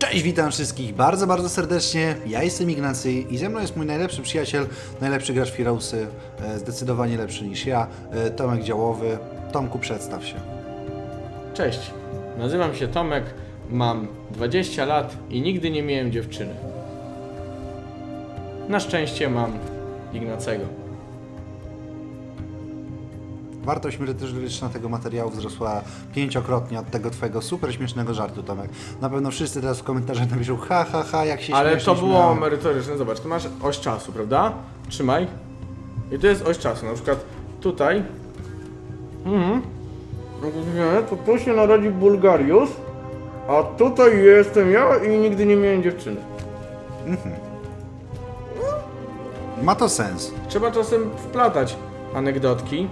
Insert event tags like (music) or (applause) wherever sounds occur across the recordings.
Cześć, witam wszystkich bardzo, bardzo serdecznie. Ja jestem Ignacy i ze mną jest mój najlepszy przyjaciel, najlepszy gracz Firausy, e, zdecydowanie lepszy niż ja, e, Tomek Działowy. Tomku, przedstaw się. Cześć, nazywam się Tomek, mam 20 lat i nigdy nie miałem dziewczyny. Na szczęście mam Ignacego. Wartość merytoryczna tego materiału wzrosła pięciokrotnie od tego twojego super śmiesznego żartu, Tomek. Na pewno wszyscy teraz w komentarzach napiszą ha, ha, ha, jak się Ale to było śmiałem. merytoryczne, zobacz, tu masz oś czasu, prawda? Trzymaj. I tu jest oś czasu, na przykład tutaj. Mhm. Nie, to tu się narodzi Bulgarius, a tutaj jestem ja i nigdy nie miałem dziewczyny. Ma to sens. Trzeba czasem wplatać anegdotki.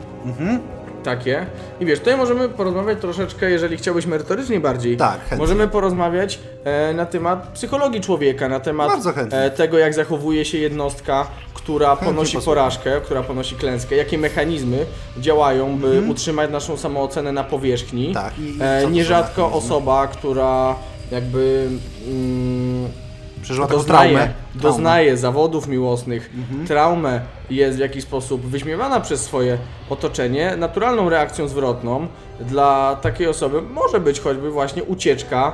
Takie. I wiesz, tutaj możemy porozmawiać troszeczkę, jeżeli chciałbyś merytorycznie bardziej. Tak, chętnie. Możemy porozmawiać e, na temat psychologii człowieka, na temat Bardzo chętnie. e, tego, jak zachowuje się jednostka, która ponosi posłucham. porażkę, która ponosi klęskę, jakie mechanizmy działają, by Mhm. utrzymać naszą samoocenę na powierzchni. Tak, i- i co e, nierzadko mechanizmy? osoba, która jakby. Mm, Przeżyła taką doznaje, traumę. doznaje zawodów miłosnych, Mhm. traumę jest w jakiś sposób wyśmiewana przez swoje otoczenie, naturalną reakcją zwrotną dla takiej osoby może być choćby właśnie ucieczka e,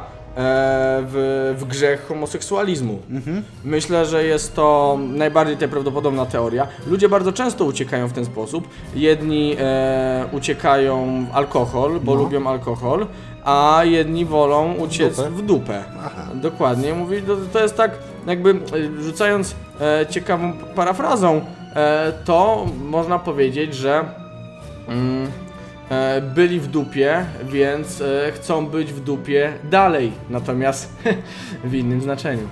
w, w grzech homoseksualizmu. Mhm. Myślę, że jest to najbardziej tutaj prawdopodobna teoria. Ludzie bardzo często uciekają w ten sposób. Jedni e, uciekają w alkohol, bo No. lubią alkohol, a jedni wolą uciec dupę. w dupę. Dokładnie, mówi, to, to jest tak, jakby e, rzucając e, ciekawą parafrazą, to można powiedzieć, że mm, e, byli w dupie, więc e, chcą być w dupie dalej, natomiast (laughs) w innym znaczeniu.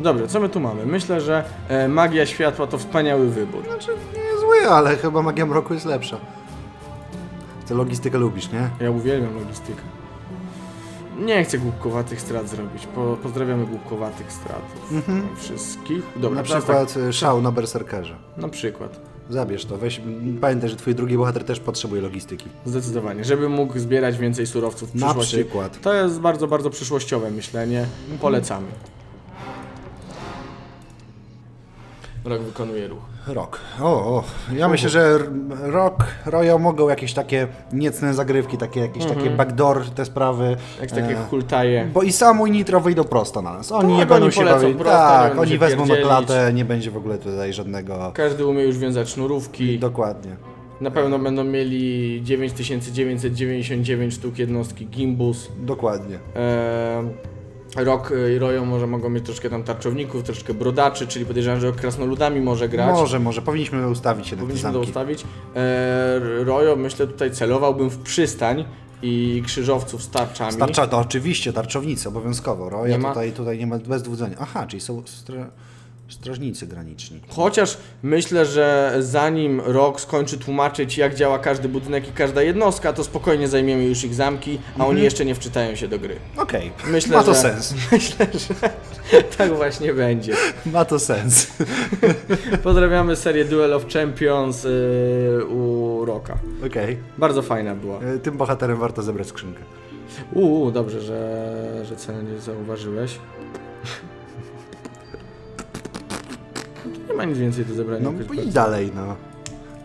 Dobrze, co my tu mamy? Myślę, że e, magia światła to wspaniały wybór. Znaczy, nie zły, ale chyba magia mroku jest lepsza. Ty logistykę lubisz, nie? Ja uwielbiam logistykę. Nie chcę głupkowatych strat zrobić. Po, pozdrawiamy głupkowatych stratów. Wszystkich. Dobra, Mhm. Na przykład tak. szał na berserkerze. Na przykład. Zabierz to, weź, pamiętaj, że twój drugi bohater też potrzebuje logistyki. Zdecydowanie. Żeby mógł zbierać więcej surowców w Na przyszłości. przykład. To jest bardzo, bardzo przyszłościowe myślenie. Polecamy. Rok wykonuje ruch. Rok. O, o. ja myślę, że r- Rock, Royal mogą jakieś takie niecne zagrywki, takie jakieś takie backdoor, te sprawy. Mhm. Jak takie e, hultaje. Bo i Samu i Nitro wyjdą prosto na nas. Oni Tak, nie będą oni się bawić. prosto, Tak, oni wezmą na klatę, nie będzie w ogóle tutaj żadnego... Każdy umie już wiązać sznurówki. Dokładnie. Na pewno będą mieli 9999 sztuk jednostki Gimbus. Dokładnie. Eee, Rok i Royo może mogą mieć troszkę tam tarczowników, troszkę brodaczy, czyli podejrzewam, że krasnoludami może grać. Może, może. Powinniśmy ustawić się Powinniśmy to ustawić. Eee, Royo, myślę, tutaj celowałbym w przystań i krzyżowców z tarczami. Tarcza, to oczywiście, tarczownicy, obowiązkowo. Nie ma- tutaj, tutaj nie ma bez dwudzenia. Aha, czyli są. Strażnicy graniczni. Chociaż myślę, że zanim rok skończy tłumaczyć, jak działa każdy budynek i każda jednostka, to spokojnie zajmiemy już ich zamki, a Mhm. oni jeszcze nie wczytają się do gry. Okej, Myślę, ma to że- sens. (laughs) Myślę, że (laughs) tak właśnie będzie. Ma to sens. (laughs) Pozdrawiamy serię Duel of Champions yy, u Roka. Okej. Bardzo fajna była. E, Tym bohaterem warto zebrać skrzynkę. Uuu, dobrze, że, że cenę nie zauważyłeś. Ma nic więcej do zebrania. No i dalej, no.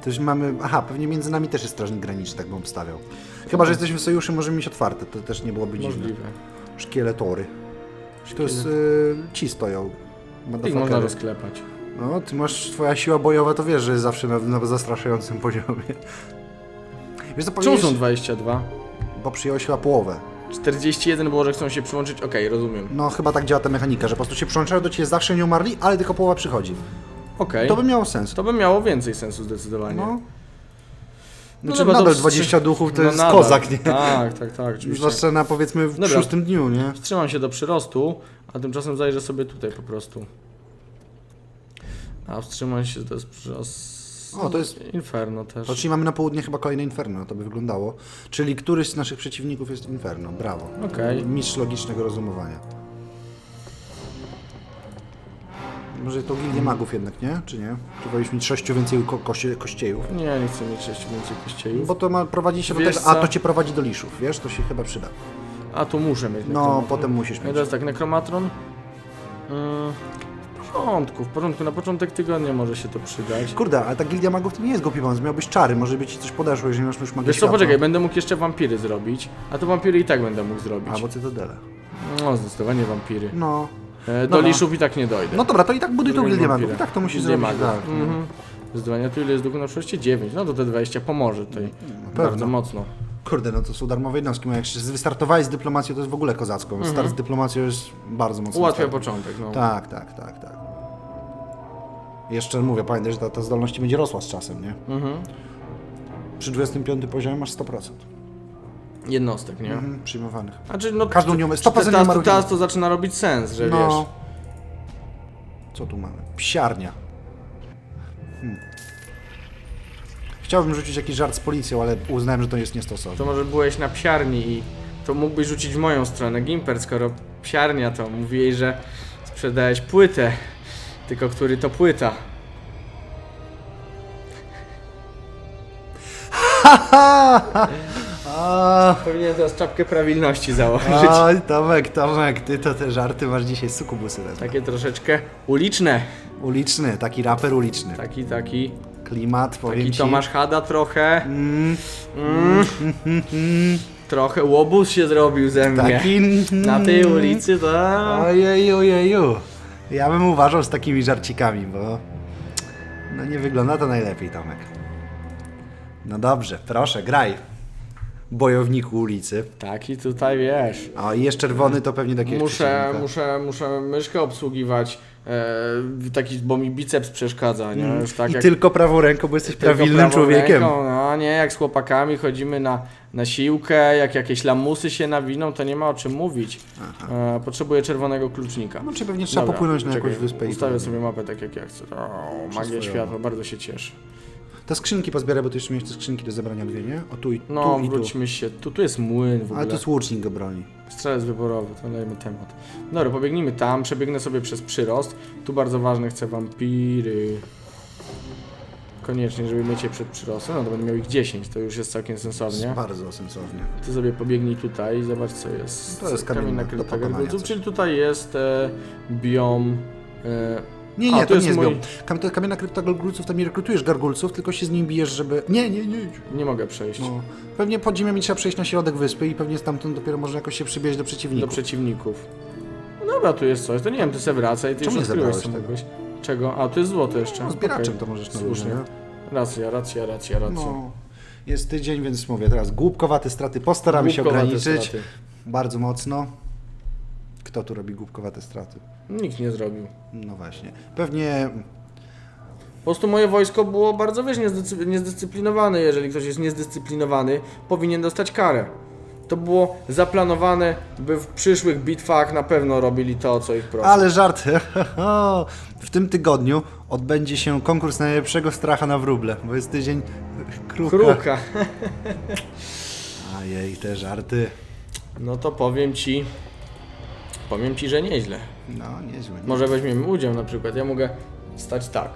Też mamy. Aha, pewnie między nami też jest strażnik graniczny, tak bym obstawiał. Chyba, że jesteśmy w sojuszu, możemy mieć otwarte, to też nie byłoby dziwne. Możliwe. Szkieletory. To jest. Y, ci stoją. Ich można motherfuckery. rozklepać. No, ty masz. Twoja siła bojowa to wiesz, że jest zawsze na, na zastraszającym poziomie. Wiesz co Czemu powinieneś, są 22? Bo przyjąłeś chyba połowę. 41 było, że chcą się przyłączyć? Okej, rozumiem. No chyba tak działa ta mechanika, że po prostu się przyłączają do ciebie zawsze nie umarli, ale tylko połowa przychodzi. Okej. To by miało sens. To by miało więcej sensu zdecydowanie. No. No Znaczy, trzeba nadal wstrzy- 20 duchów to No jest nadal. kozak, nie? Tak, tak, tak, oczywiście. Zwłaszcza na powiedzmy w Dobra. szóstym dniu, nie? Wstrzymam się do przyrostu, a tymczasem zajrzę sobie tutaj po prostu. A wstrzymam się to jest przyrost... O, to jest- Inferno też. To czyli mamy na południe chyba kolejne Inferno, to by wyglądało. Czyli któryś z naszych przeciwników jest Inferno, brawo. Okej. Mistrz logicznego rozumowania. Może to gildię magów jednak, nie? Czy nie? Czy powinniśmy mieć sześciu więcej ko koście kościejów? Nie, nie chcę mieć sześciu więcej kościejów. Bo to ma, prowadzi się do Wiesz tego, a co? to cię prowadzi do liszów, wiesz? To się chyba przyda. A tu muszę mieć No, nekromatron. potem musisz I mieć. teraz tak, nekromatron. Yy, w porządku, w porządku. Na początek tygodnia może się to przydać. Kurde, ale ta gildia magów to nie jest głupi pomysł. Miałbyś czary, może by ci coś podeszło, jeżeli masz już magię Wiesz co, światła. poczekaj, będę mógł jeszcze wampiry zrobić, a to wampiry i tak będę mógł zrobić. Albo cytadele. No, zdecydowanie wampiry. No. E, do Dobra. liszów i tak nie dojdę. No dobra, to i tak buduj tą gildię magów. I tak to musisz Gildię zrobić. magów. Tak. Mhm. Zdecydowanie, tu ile jest długo na przykładzie? 9. No to te 20 pomoże tutaj. pewno. Bardzo mocno. Kurde, no to są darmowe jednostki. Jak się wystartowałeś z dyplomacją, to jest w ogóle kozacko. Start z dyplomacją jest bardzo mocno. Ułatwia start. początek, no. Tak, tak, tak, tak. Jeszcze mówię, pamiętaj, że ta, ta zdolność ci będzie rosła z czasem, nie? Mhm. Przy 25 poziomie masz 100% Jednostek, nie? mhm. przyjmowanych. Znaczy, no, Każdą nią- czy 100% teraz, numeru- teraz to zaczyna robić sens, że No. wiesz. Co tu mamy? Psiarnia. Hmm. Chciałbym rzucić jakiś żart z policją, ale uznałem, że to jest niestosowne. To może byłeś na psiarni i to mógłbyś rzucić w moją stronę. Gimper, skoro psiarnia to mówi jej, że sprzedałeś płytę. Tylko który to płyta? (laughs) (laughs) A, Powinienem teraz czapkę prawilności założyć. Oj, Tomek, Tomek, ty to te żarty masz dzisiaj sukubusy. Tak. Takie troszeczkę uliczne. Uliczny, taki raper uliczny. Taki, taki. Klimat, powiem Taki ci. Tomasz Hada trochę. Mm, Mm. Trochę łobuz się zrobił ze mnie. taki... Na tej ulicy to... Ojeju, ojeju. Ja bym uważał z takimi żarcikami, bo... No nie wygląda to najlepiej, Tomek. No dobrze, proszę, graj. Bojowniku ulicy. Taki tutaj wiesz. A i jest czerwony, to pewnie taki Muszę, muszę, muszę myszkę obsługiwać. E, taki, bo mi biceps przeszkadza, nie? Już tak Mm. I jak tylko prawą ręką, bo jesteś tylko prawilnym prawą człowiekiem. Ręką, no nie, jak z chłopakami chodzimy na, na siłkę, jak jakieś lamusy się nawiną, to nie ma o czym mówić. E, potrzebuję czerwonego klucznika. No czy pewnie trzeba Dobra, popłynąć na czekaj, jakąś wyspę i... Ustawię sobie mapę tak jak ja chcę. O, magia światła, bardzo się cieszę. Te skrzynki pozbieraj, bo ty jeszcze miałeś te skrzynki do zebrania dwie, nie? O tu i No, tu i tu. wróćmy się. Tu, tu jest młyn w ogóle. Ale to jest łucznik go broni. Strzelec wyborowy, to lejmy temat. Dobra, pobiegnijmy tam, przebiegnę sobie przez przyrost. Tu bardzo ważne, chcę wampiry. Koniecznie, żeby mieć je przed przyrostem. No to będę miał ich 10, to już jest całkiem sensownie. Bardzo sensownie. Ty sobie pobiegnij tutaj i zobacz co jest. To jest kamienna, do pokonania coś. czyli tutaj jest e, biom. E, Nie, A, nie, to to, nie jest mój- biom. Kam, kamienna krypta gargulców, tam nie rekrutujesz gargulców, tylko się z nim bijesz, żeby... Nie, nie, nie. nie mogę przejść No. Pewnie pod ziemią mi trzeba przejść na środek wyspy i pewnie stamtąd dopiero można jakoś się przybieźć do do przeciwników. przeciwników. No dobra, tu jest coś, to nie wiem, ty se wracaj, ty Czemu już odkryłeś co. Czego? A, tu jest złoto jeszcze. No, zbieraczem Okej, to możesz na Słusznie. nie? Racja, racja, racja, racja. No. Jest tydzień, więc mówię teraz głupkowate straty postaramy się ograniczyć. straty. Bardzo mocno. Kto tu robi głupkowate straty? Nikt nie zrobił. No właśnie. Pewnie Po prostu moje wojsko było bardzo, wiesz, niezdycy- niezdyscyplinowane. Jeżeli ktoś jest niezdyscyplinowany, powinien dostać karę. To było zaplanowane, by w przyszłych bitwach na pewno robili to, co ich prosi. Ale żart. (laughs) W tym tygodniu odbędzie się konkurs najlepszego stracha na wróble, bo jest tydzień kruka. Kruka. (laughs) Ajej, te żarty. No to powiem ci, powiem ci, że nieźle. No, niezłe. Nie? Może weźmiemy udział na przykład. Ja mogę stać tak.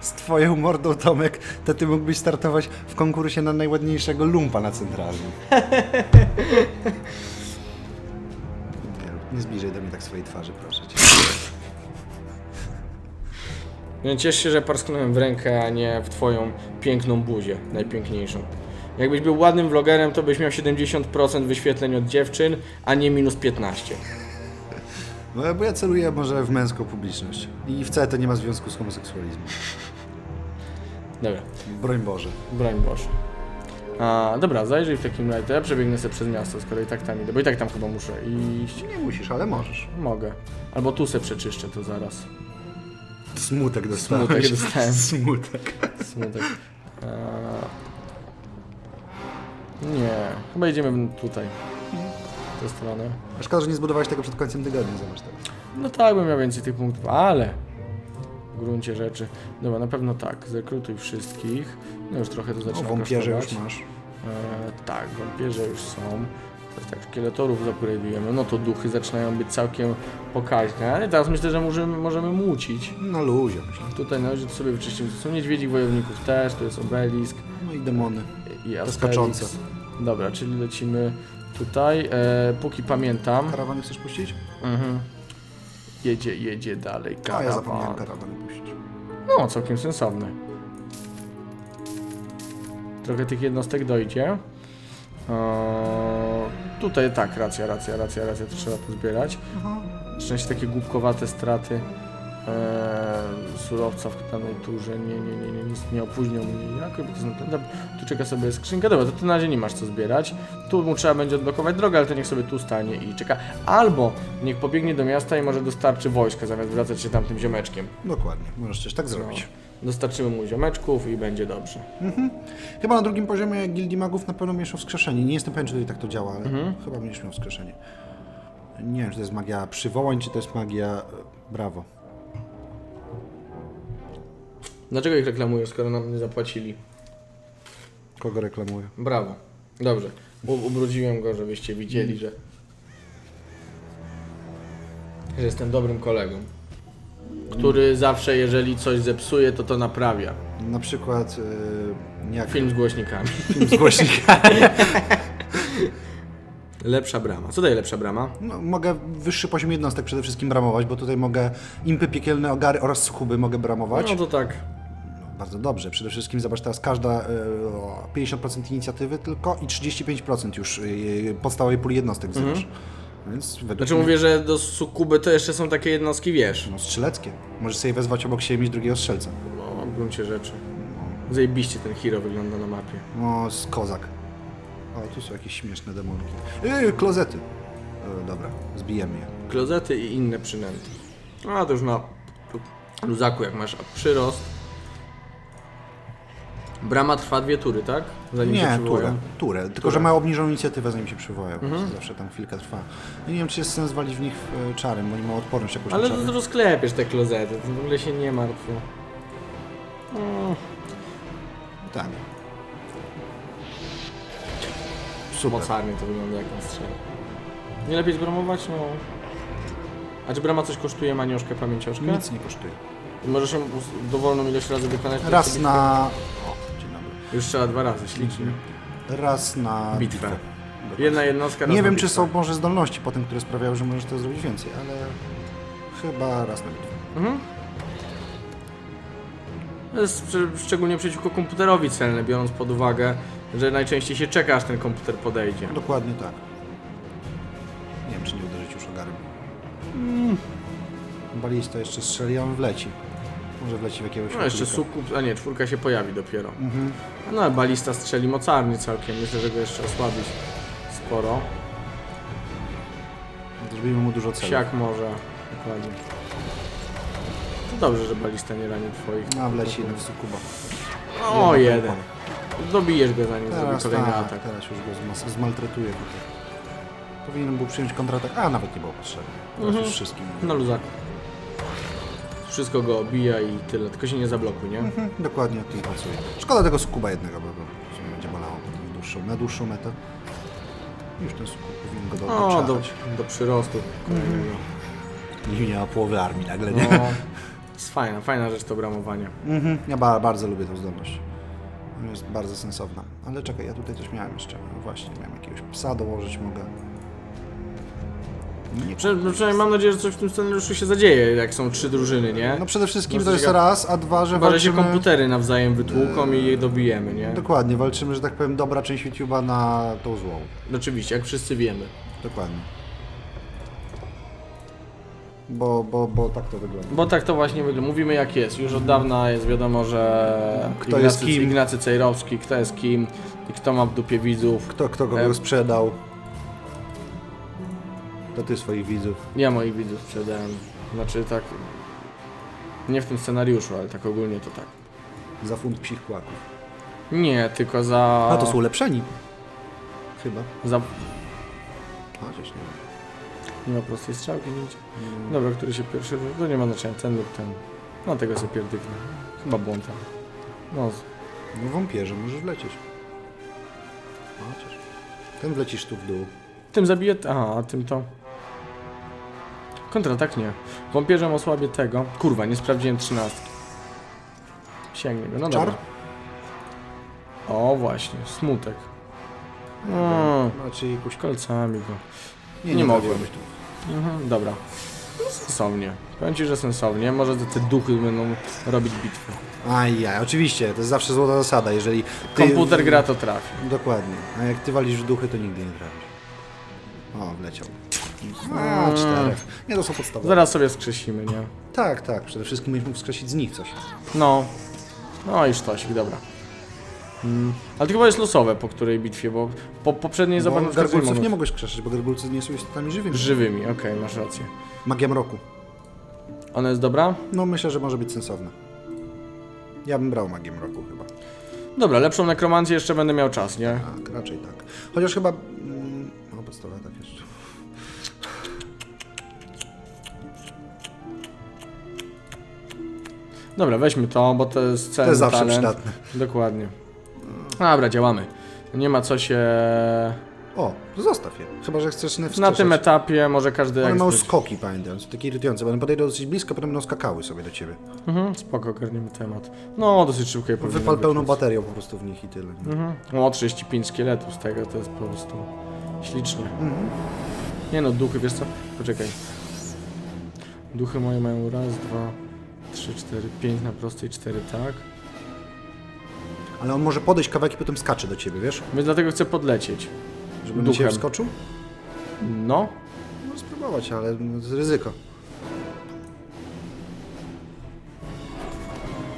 Z twoją mordą, Tomek, to ty mógłbyś startować w konkursie na najładniejszego lumpa na centralnym. Nie, (laughs) nie zbliżaj do mnie tak swojej twarzy, proszę cię. No ciesz się, że parsknąłem w rękę, a nie w twoją piękną buzię, najpiękniejszą. Jakbyś był ładnym vlogerem, to byś miał 70% wyświetleń od dziewczyn, a nie minus 15. No, bo ja celuję może w męską publiczność. I wcale to nie ma związku z homoseksualizmem. Dobra, Broń Boże. broń Boże. A, dobra, zajrzyj w takim razie, to ja przebiegnę sobie przez miasto, skoro i tak tam idę, bo i tak tam chyba muszę iść. Nie musisz, ale możesz. Mogę. Albo tu se przeczyszczę to zaraz. Smutek dostałeś. Smutek dostałem. (laughs) Smutek. Smutek. Eee... Nie, chyba idziemy tutaj. W tę stronę. A Szkoda, że nie zbudowałeś tego przed końcem tygodnia, zobacz teraz. No tak, bym miał więcej tych punktów, ale w gruncie rzeczy. Dobra, na pewno tak. Zrekrutuj wszystkich. No już trochę to zaczyna wąpierze kosztować. już masz. Eee, tak, wąpierze już są. Teraz tak, szkieletorów zapurajdujemy. No to duchy zaczynają być całkiem pokaźne. Ale teraz myślę, że możemy, możemy mucić. Na luzie, myślę. Tutaj należy to sobie wyczyścić. Są niedźwiedzi wojowników też, tu jest obelisk. No i demony. I skaczące. Dobra, czyli lecimy tutaj. E, póki pamiętam. Karawany chcesz puścić? Mhm. Jedzie, jedzie dalej. A ja zapomniałem Karawan. karawany puścić. No, całkiem sensowny. Trochę tych jednostek dojdzie. Eee, tutaj tak, racja, racja, racja, racja, to trzeba pozbierać. Szczęście takie głupkowate straty eee, surowca w danej turze. Nie, nie, nie, nie, nic nie opóźnią mnie. Jak to są- dobra, Tu czeka sobie skrzynka. Dobra, to ty na razie nie masz co zbierać. Tu mu trzeba będzie odblokować drogę, ale to niech sobie tu stanie i czeka. Albo niech pobiegnie do miasta i może dostarczy wojska, zamiast wracać się tamtym ziomeczkiem. Dokładnie, możesz też tak zrobić. Dostarczymy mu ziomeczków i będzie dobrze. Chyba na drugim poziomie Gildii Magów na pewno mieszał wskrzeszenie. Nie jestem pewien, czy tutaj tak to działa, ale Mhm. chyba będziesz miał wskrzeszenie. Nie wiem, czy to jest magia przywołań, czy to jest magia... e, Brawo. Dlaczego ich reklamujesz, skoro nam nie zapłacili? Kogo reklamuję? Brawo. Dobrze. U ubrudziłem go, żebyście widzieli, że... że jestem dobrym kolegą. Który zawsze, jeżeli coś zepsuje, to to naprawia. Na przykład... Yy, jak Film z głośnikami. film z głośnika. (laughs) Lepsza brama. Co daje lepsza brama? No, mogę wyższy poziom jednostek przede wszystkim bramować, bo tutaj mogę impy, piekielne ogary oraz suchuby mogę bramować. No to tak. Bardzo dobrze. Przede wszystkim zobacz teraz każda e, o 50% inicjatywy tylko i 35% już e, podstawowej puli jednostek wzywasz. Więc według Znaczy mnie- mówię, że do sukuby to jeszcze są takie jednostki, wiesz. No strzeleckie. Możesz sobie wezwać obok siebie mieć drugiego strzelca. No, w gruncie rzeczy. Zajebiście ten hero wygląda na mapie. No, z kozak. O, tu są jakieś śmieszne demonki. Yy, klozety. E, dobra, zbijemy je. Klozety i inne przynęty. A to już na luzaku, jak masz przyrost. Brama trwa dwie tury, tak? Zanim się Nie, przywołają. turę. turę. Tylko, Turę. że ma obniżoną inicjatywę, zanim się przywołają. Mhm. Zawsze tam chwilkę trwa. Nie wiem, czy jest sens walić w nich e, czarem, bo oni mają odporność jakąś Ale na czary. rozklepiesz te klozety, to w ogóle się nie martw. Mm, Tak. Super. mocarnie to wygląda jak on strzela. Nie lepiej zbramować? No. A czy brama coś kosztuje manioszkę, pamięcioszkę? Nic nie kosztuje. Możesz ją dowolną ilość razy wykonać? to Raz na... Już trzeba dwa razy, ślicznie. Raz na Bitwę. Dokładnie. Jedna jednostka raz Nie na wiem, czy są może zdolności potem, które sprawiały, że możesz to zrobić więcej, ale chyba raz na bitwę. Mhm. To jest szcz- szczególnie przeciwko komputerowi celne, biorąc pod uwagę, że najczęściej się czeka, aż ten komputer podejdzie. Dokładnie tak. Nie wiem, czy nie uderzyć już ogarem. Mm. Balista jeszcze strzeli, a on wleci. Może wleci w jakiegoś No jeszcze sukup, a nie, czwórka się pojawi dopiero. Mhm. No ale balista strzeli mocarnie całkiem, myślę, że go jeszcze osłabić sporo. Zrobimy mu dużo celów. Siak może, dokładnie. To dobrze, że balista nie rani twoich. A wleci jeden w sukuba. O, jeden. Dobijesz go zanim zrobi Teraz, kolejny tak, atak. teraz już go zmas- zmaltretuję tutaj. Powinienem był przyjąć kontratak, a nawet nie było potrzebne. Teraz Mhm. już wszystkim. Na luzaku. Wszystko go obija i tyle, tylko się nie zablokuj, nie? Mhm, dokładnie nad tym pracuję. Szkoda tego sukuba jednego, bo bo sumie będzie bolało potem w dłuższą, na dłuższą metę. Już ten sukub powinien go do, O, do, do przyrostu. kolejnego. Nie miała połowy armii nagle, nie? No, jest fajna, fajna rzecz to bramowanie. Mhm, ja ba bardzo lubię tę zdolność. Ona Jest bardzo sensowna. Ale czekaj, ja tutaj coś miałem jeszcze. No właśnie, miałem jakiegoś psa dołożyć, mogę. Nie. Prze, no, przynajmniej mam nadzieję, że coś w tym scenariuszu się zadzieje, jak są trzy drużyny, nie? No przede wszystkim to jest się- raz, a dwa, że Chyba, że się walczymy... komputery nawzajem wytłuką i je dobijemy, nie? Dokładnie, walczymy, że tak powiem, dobra część YouTube'a na tą złą. Oczywiście, jak wszyscy wiemy. Dokładnie. Bo, bo, bo tak to wygląda. Bo tak to właśnie wygląda. Mówimy jak jest. Już od dawna jest wiadomo, że Kto jest Ignacy, kim. Ignacy Cejrowski, kto jest kim i kto ma w dupie widzów. Kto, kto kogo Em. sprzedał? To ty swoich widzów. Ja moich widzów sprzedałem. Znaczy tak... Nie w tym scenariuszu, ale tak ogólnie to tak. Za funt psich kłaków. Nie, tylko za... A to są ulepszeni. Chyba. Za... Chociaż nie wiem. Nie ma prostej strzałki, nic. Dobra, który się pierwszy... To nie ma znaczenia, ten lub ten. No tego sobie pierdyknę. Chyba błąd. No, No wampierze możesz wlecieć. Chociaż. Ten wlecisz tu w dół. Tym zabiję. Aha, a tym to. Kontratak nie. Wampierzem osłabię tego. Kurwa, nie sprawdziłem trzynastki. Sięgnę go, no Czar? dobra. O, właśnie, smutek. Mm, Raczej jakoś... kolcami go. Nie, nie mogłem. tu. Mhm, dobra. No, Sensownie. Powiem ci, że sensownie. Może te, te duchy będą robić bitwy. Ajaj, oczywiście, to jest zawsze złota zasada, jeżeli... Ty... Komputer gra to trafi. Dokładnie. A jak ty walisz w duchy, to nigdy nie trafisz. O, wleciał. A, czterech. Nie, to są podstawowe. Zaraz sobie skrzesimy, nie? Tak, tak. Przede wszystkim będziesz mógł skreślić z nich coś. No. No i sztosik, dobra. Mm. Ale to chyba jest losowe po której bitwie, bo po poprzedniej Bo zobaczmy gargulców nie mogłeś krzeszyć, bo gargulcy nie są istotami żywymi. Żywymi, okej, masz rację. Magia mroku. Ona jest dobra? No myślę, że może być sensowna. Ja bym brał magię mroku chyba. Dobra, lepszą nekromancję jeszcze będę miał czas, nie? Tak, raczej tak. Chociaż chyba... mm, No, podstawa tak Dobra, weźmy to, bo to jest To cenny jest zawsze talent. przydatne. Dokładnie. Dobra, działamy. Nie ma co się... O, to zostaw je. Chyba, że chcesz nie Na wskrzeszać. tym etapie może każdy One jak mają zbyt. skoki, pamiętam. Są takie irytujące, bo one podejdą dosyć blisko, potem będą skakały sobie do ciebie. Mhm, spoko, ogarniemy temat. No, dosyć szybko je powinno Wypal być, pełną więc- baterią po prostu w nich i tyle. nie? Mhm. O, 35 szkieletów z tego to jest po prostu ślicznie. Mhm. Nie no, duchy, wiesz co? Poczekaj. Duchy moje mają raz, dwa, trzy, cztery, pięć na prostej, cztery, tak? Ale on może podejść kawałek i potem skacze do ciebie, wiesz? Więc dlatego chcę podlecieć. Żeby na Duchem. ciebie wskoczył? No. No spróbować, ale jest ryzyko.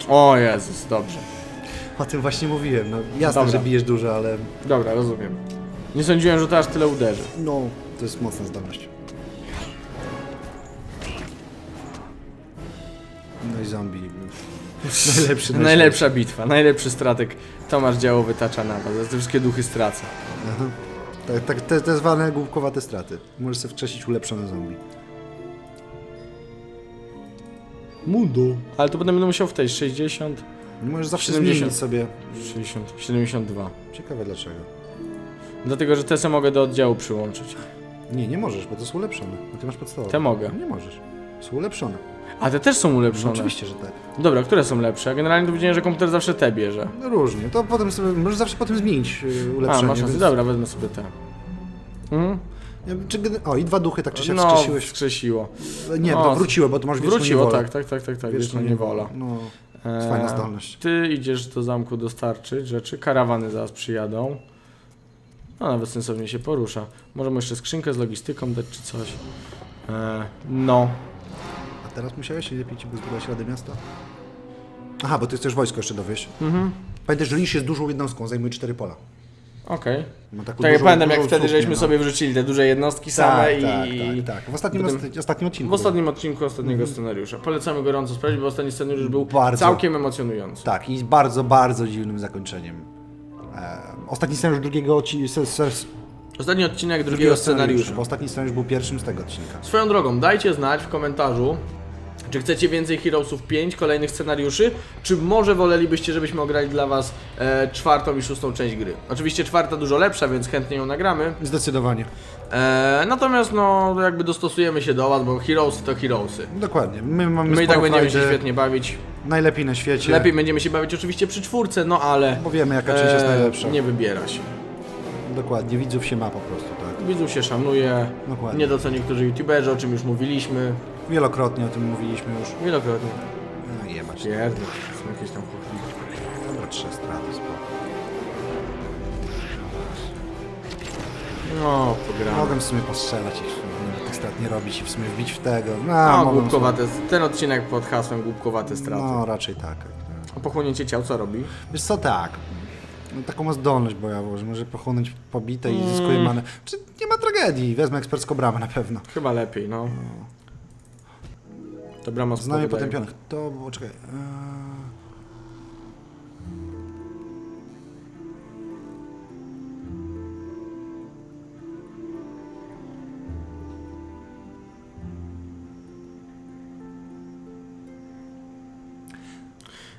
O Jezus, dobrze. O tym właśnie mówiłem. No jasne, Dobra. że bijesz dużo, ale Dobra, rozumiem. Nie sądziłem, że to aż tyle uderzy. no, to jest mocna zdolność. No i zombie. Najlepszy na Najlepsza bitwa, najlepszy stratek. Tomasz działo wytacza na was. Te wszystkie duchy stracę. świecie. Aha. Tak, tak, te, te zwane głupkowate straty. Możesz sobie wcześnić ulepszone zombie. Mundo. Ale to potem będę musiał w tej 60, Możesz zawsze 70. zmienić sobie. 60, 72. Ciekawe dlaczego. Dlatego, że te se mogę do oddziału przyłączyć. Nie, nie możesz, bo to są ulepszone. No ty masz podstawowe. Te mogę. Nie możesz. Są ulepszone. A te też są ulepszone. oczywiście, że tak. Dobra, które są lepsze? Generalnie to widziałem, że komputer zawsze te bierze. No różnie. To potem sobie, możesz zawsze potem zmienić yy, A, ulepszenie. masz rację. więc- Dobra, wezmę sobie te. Mhm. Czy, o, i dwa duchy tak czy siak No, wskrzesiłeś. wskrzesiło. Nie, o, to wróciło, bo to masz wieczną Wróciło, niewolę. tak, tak, tak, tak, tak. Wieczną niewola. No, Eee, fajna zdolność. Ty idziesz do zamku dostarczyć rzeczy, karawany zaraz przyjadą. No nawet sensownie się porusza. Może mu jeszcze skrzynkę z logistyką dać czy coś. Eee, no. Teraz musiałeś lepiej ci by zbudować Radę Miasta? Aha, bo ty chcesz wojsko jeszcze dowieść. Mhm. Pamiętaj, że Lisz jest dużą jednostką, zajmuje cztery pola. Okej. Ma taką Tak dużą- pamiętam jak dużą wtedy suknię, żeśmy no. sobie wrzucili te duże jednostki same tak, i... tak, tak, tak. W ostatnim, Potem- osta- ostatnim odcinku. W ostatnim odcinku ostatniego scenariusza. Polecamy gorąco sprawdzić, bo ostatni scenariusz był Bardzo. całkiem emocjonujący. Tak, i z bardzo, bardzo dziwnym zakończeniem. E, ostatni scenariusz drugiego odcinka. Ostatni odcinek drugiego scenariusza. Bo ostatni scenariusz był pierwszym z tego odcinka. Swoją drogą, dajcie znać w komentarzu, czy chcecie więcej Heroesów 5, kolejnych scenariuszy, czy może wolelibyście, żebyśmy ograli dla Was e, czwartą i szóstą część gry. Oczywiście czwarta dużo lepsza, więc chętnie ją nagramy. Zdecydowanie. E, natomiast no, jakby dostosujemy się do Was, bo Heroesy to Heroesy. Dokładnie. My mamy My i tak sporo będziemy się frajdy, świetnie bawić. Najlepiej na świecie. Lepiej będziemy się bawić oczywiście przy czwórce, no ale Bo wiemy, jaka część jest e, najlepsza. nie wybiera się. Dokładnie, widzów się ma po prostu, tak. Widzów się szanuje, Dokładnie. nie doceni niektórzy youtuberzy, o czym już mówiliśmy. Wielokrotnie o tym mówiliśmy już. Wielokrotnie. No jebać. Pierdol, są jakieś tam chłopki. Dobra, trzy straty, spoko. No, pogramy. Mogę w sumie postrzelać i tych strat nie robić i w sumie wbić w tego. No, No, mogłem głupkowate, ten odcinek pod hasłem głupkowate straty. No, raczej tak. A pochłonięcie ciał co robi? Wiesz co, tak. No, taką ma zdolność bojową, że może pochłonąć pobite i zyskuje Mm. manę. Czy nie ma tragedii, wezmę ekspercką bramę na pewno. Chyba lepiej, no. To brama Znamie spowiadaje. potępionych. To było, czekaj. Eee...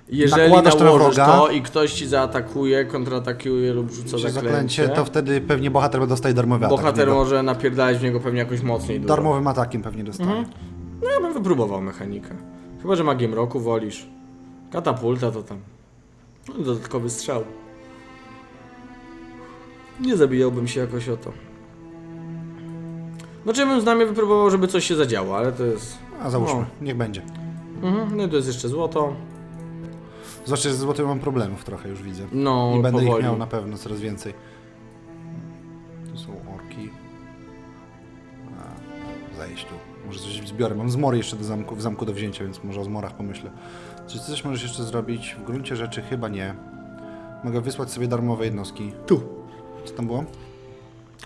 Jeżeli Nakładasz to na nałożysz wroga. to i ktoś ci zaatakuje, kontratakuje lub rzuca Czy zaklęcie, zaklęcie, to wtedy pewnie bohater dostaje darmowy atak. bohater niego. może napierdalać w niego pewnie jakoś mocniej dużo. Darmowym atakiem pewnie dostaje. No ja bym wypróbował mechanikę. Chyba, że magiem roku wolisz. Katapulta to tam. No, dodatkowy strzał. Nie zabijałbym się jakoś o to. Znaczy ja bym z nami wypróbował, żeby coś się zadziało, ale to jest... A załóżmy, niech będzie. Mhm, no i to jest jeszcze złoto. Zwłaszcza, że ze złotym mam problemów trochę, już widzę. No, I będę powoli. ich miał na pewno coraz więcej. Może coś zbiorę. Mam zmory jeszcze do zamku, w zamku do wzięcia, więc może o zmorach pomyślę. Czy coś możesz jeszcze zrobić? W gruncie rzeczy chyba nie. Mogę wysłać sobie darmowe jednostki. Tu. Co tam było?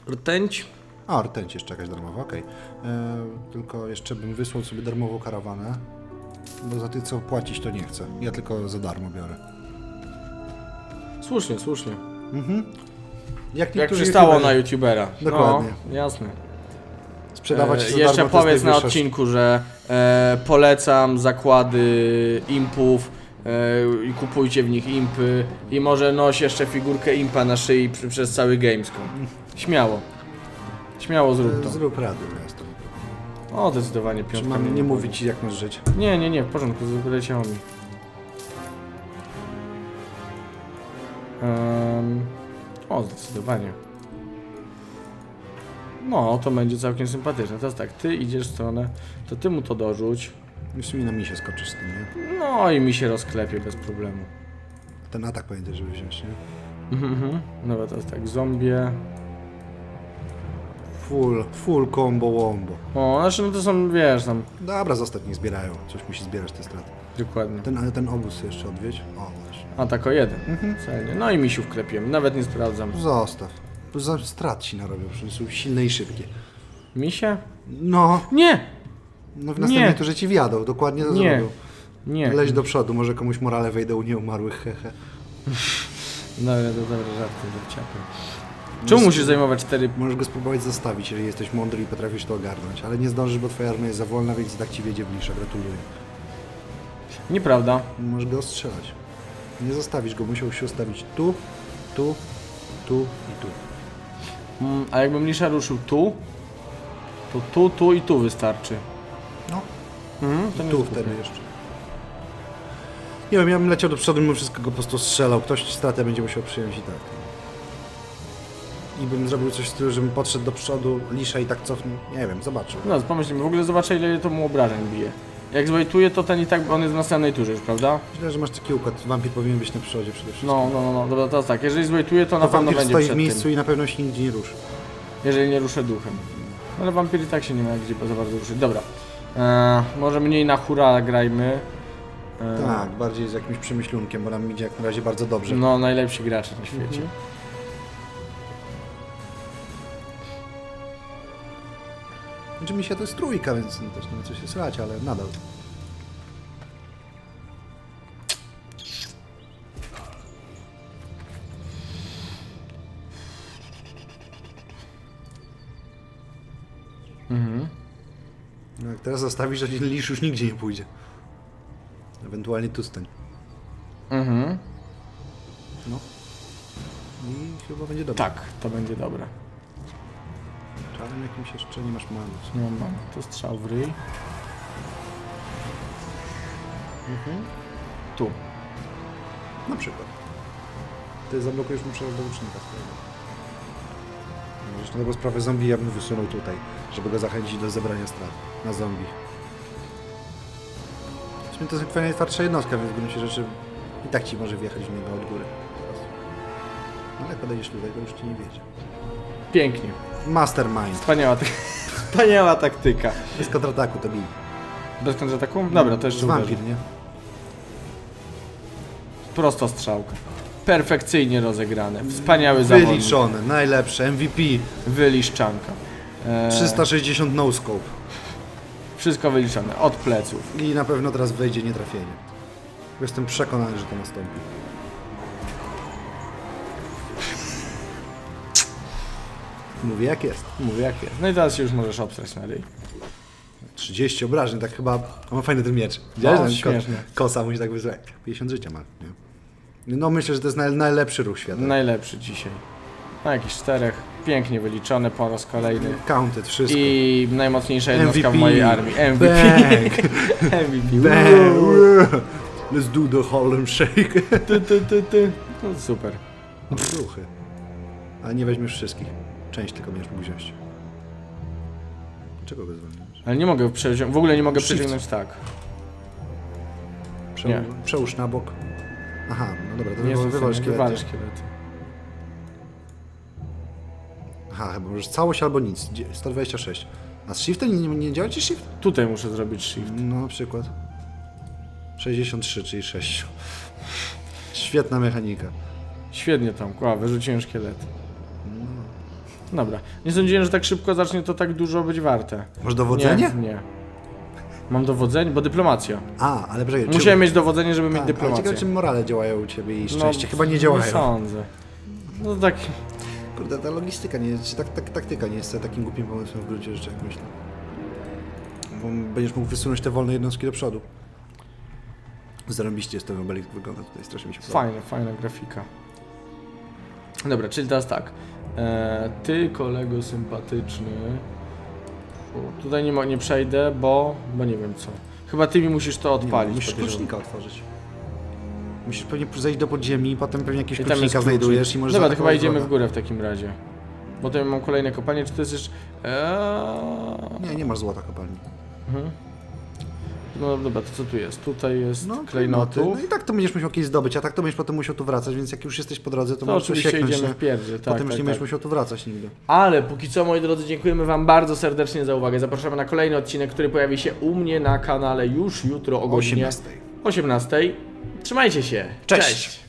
Rtęć. A, rtęć jeszcze jakaś darmowa, okej. E, Tylko jeszcze bym wysłał sobie darmową karawanę. Bo za tych co płacić to nie chcę. Ja tylko za darmo biorę. Słusznie, słusznie. Mhm. Jak, Jak niektórzy przystało na youtubera. Dokładnie. No, jasne. Sprzedawać E, się za Jeszcze darmo, to jest powiedz na najwyższa odcinku, że e, polecam zakłady impów e, i kupujcie w nich impy i może noś jeszcze figurkę impa na szyi przy, przez cały Gamescom. Śmiało. Śmiało zrób to. Zrób radę miasto. O, zdecydowanie Czy piątka. mam nie mówić ci jak masz żyć? Nie, nie, nie, w porządku, wyleciało mi. Em, o, zdecydowanie. No, to będzie całkiem sympatyczne. Teraz tak, ty idziesz w stronę, to ty mu to dorzuć. Już mi na misie skoczysz z tym, nie? No i mi się rozklepie bez problemu. Ten atak pamiętaj, żeby wziąć, nie? Mhm. Dobra, teraz tak, zombie. Full, full combo wombo. O, znaczy no to są, wiesz, tam, Dobra, zostaw, niech zbierają. Coś musi zbierać te straty. dokładnie. Ten, ale ten obóz jeszcze odwiedź. O, właśnie. A tak o jeden. Celnie. No i misiu wklepiemy, nawet nie sprawdzam. Zostaw. Bo za strat ci narobią, przecież są silne i szybkie. Misie? No, Nie! no w następnej Nie. turze ci wjadą, dokładnie to Nie. zrobią. Nie. Leć do przodu, może komuś morale wejdą u nieumarłych, hehe. (laughs) Dobra, to dobre żarty, dowciapy. Czemu musisz zajmować cztery... Możesz go spróbować zostawić, jeżeli jesteś mądry i potrafisz to ogarnąć, ale nie zdążysz, bo twoja armia jest za wolna, więc i tak ci wiedzie blisza, gratuluję. Nieprawda. Możesz go ostrzelać. Nie zostawisz go, musiał się ustawić tu, tu, tu i tu. Mm, a jakbym Lisza ruszył tu, to tu, tu i tu wystarczy. No, Mhm, to nie tu jest wtedy głupie. jeszcze. Nie wiem, ja bym leciał do przodu, mimo wszystko go po prostu strzelał. Ktoś stratę będzie musiał przyjąć i tak. I bym zrobił coś w stylu, żebym podszedł do przodu, lisza i tak cofnął. Nie wiem, zobaczył. No, pomyślmy, w ogóle zobaczę ile to mu obrażeń bije. Jak zwejtuje, to ten i tak, on jest w następnej turze już, prawda? Myślę, że masz taki układ. Wampir powinien być na przodzie przede wszystkim. No, no, no, no, dobra, teraz tak, jeżeli zwejtuje, to na To pewno wampir będzie stoi w przed miejscu tym, i na pewno się nigdzie nie ruszy. jeżeli nie ruszę duchem. Ale wampir i tak się nie ma gdzie za bardzo ruszyć. Dobra, eee, może mniej na hura grajmy. Eee, Tak, bardziej z jakimś przemyślunkiem, bo nam idzie jak na razie bardzo dobrze. No, najlepsi gracze na świecie. Znaczy mi się to jest trójka, więc no, też nie ma co się srać, ale nadal. Mhm. No jak teraz zostawisz, to lisz już nigdzie nie pójdzie. Ewentualnie tu stań. Mhm. No. I chyba będzie dobrze. Tak, to będzie dobre. Czarem jakimś jeszcze nie masz manus. Nie mam. To strzał w ryj. Mhm. Tu. Na przykład. Ty zablokujesz mu przejazd do łucznika swojego. Możesz na dobrą sprawę zombie ja bym wysunął tutaj, żeby go zachęcić do zebrania strat na zombie. W sumie to jest najtwardsza jednostka, więc w gruncie rzeczy i tak ci może wjechać w niego od góry. No ale jak podejdziesz tutaj, to już ci nie wiedzie. Pięknie. Mastermind. Wspaniała, ty- (laughs) Wspaniała taktyka. Bez kontrataku to bij. Bez kontrataku? Dobra, to jeszcze uderzę. wampir, nie? Prosto strzałka. Perfekcyjnie rozegrane. Wspaniały zawodnik. Wyliczone, najlepsze, MVP. Wyliszczanka. Eee, 360 no scope. Wszystko wyliczone. Od pleców. I na pewno teraz wejdzie nietrafienie. Jestem przekonany, że to nastąpi. Mówię jak jest. Mówię jak jest. No i teraz się już możesz obsrać na ryj. 30 obrażeń, tak chyba. On ma fajny ten miecz. Widziałeś? No, ten. Ko, kosa musi tak wyzwać. 50 życia ma. Nie? No myślę, że to jest naj, najlepszy ruch świata. Najlepszy dzisiaj. Na jakichś czterech. Pięknie wyliczone po raz kolejny. Counted, wszystko. I najmocniejsza jednostka MVP. w mojej armii. MVP. Bang. (laughs) MVP. Bang. Let's do the Harlem Shake. Ty, ty, ty, ty. No, super. Ruchy. Ale nie weźmiesz wszystkich. Część tylko będziesz mógł wziąć. Czego go zwolniłeś? Ale nie mogę przeciągnąć, w ogóle nie mogę Shift. przeciągnąć tak. Przełóż, Nie. przełóż na bok. Aha, no dobra, to Nie wywal, wywal szkielety. szkielety. Aha, chyba możesz całość albo nic. Dzie- 126. A z shiftem nie, nie, nie działa ci shift? Tutaj muszę zrobić shift. No na przykład. 63, czyli 6. Świetna mechanika. Świetnie tam, kła, wyrzuciłem szkielet. Dobra. Nie sądziłem, że tak szybko zacznie to tak dużo być warte. Masz dowodzenie? Nie, nie. Mam dowodzenie, bo dyplomacja. A, ale poczekaj. czy- Musiałem mieć dowodzenie, żeby mieć tak, ale dyplomację. ciekawe, czy morale działają u ciebie i szczęście. No, Chyba nie Nie działają. sądzę. No tak, Kurde, ta logistyka nie jest, czy tak, tak, taktyka nie jest takim głupim pomysłem w gruncie rzeczy, jak myślę. Bo będziesz mógł wysunąć te wolne jednostki do przodu. Zarobiście jest ten obelisk wygląda tutaj, strasznie mi się podoba. fajna, fajna grafika. Dobra, czyli teraz tak. E, ty, kolego sympatyczny. O, tutaj nie, mo- nie przejdę, bo, bo nie wiem co. Chyba ty mi musisz to Nie, odpalić. musisz podejrzewam. klucznika otworzyć. Musisz pewnie zejść do podziemi, potem pewnie jakiegoś I tam jest klucznika znajdujesz i możesz Dobra, to chyba zaatakować idziemy wroga. w górę w takim razie. Bo tutaj mam kolejne kopalnie, czy to jest jeszcze... Eee... Nie, nie masz złota kopalni. Mhm. No dobra, to co tu jest? Tutaj jest No, klejnotu. No i tak to będziesz musiał kiedyś zdobyć, a tak to będziesz potem musiał tu wracać, więc jak już jesteś po drodze, to, To możesz oczywiście sieknąć, idziemy nie? w pierdzie, tak, Potem tak, już nie tak. będziesz musiał tu wracać nigdy. Ale póki co, moi drodzy, dziękujemy Wam bardzo serdecznie za uwagę. Zapraszamy na kolejny odcinek, który pojawi się u mnie na kanale już jutro o godzinie 18. 18. Trzymajcie się. Cześć. Cześć.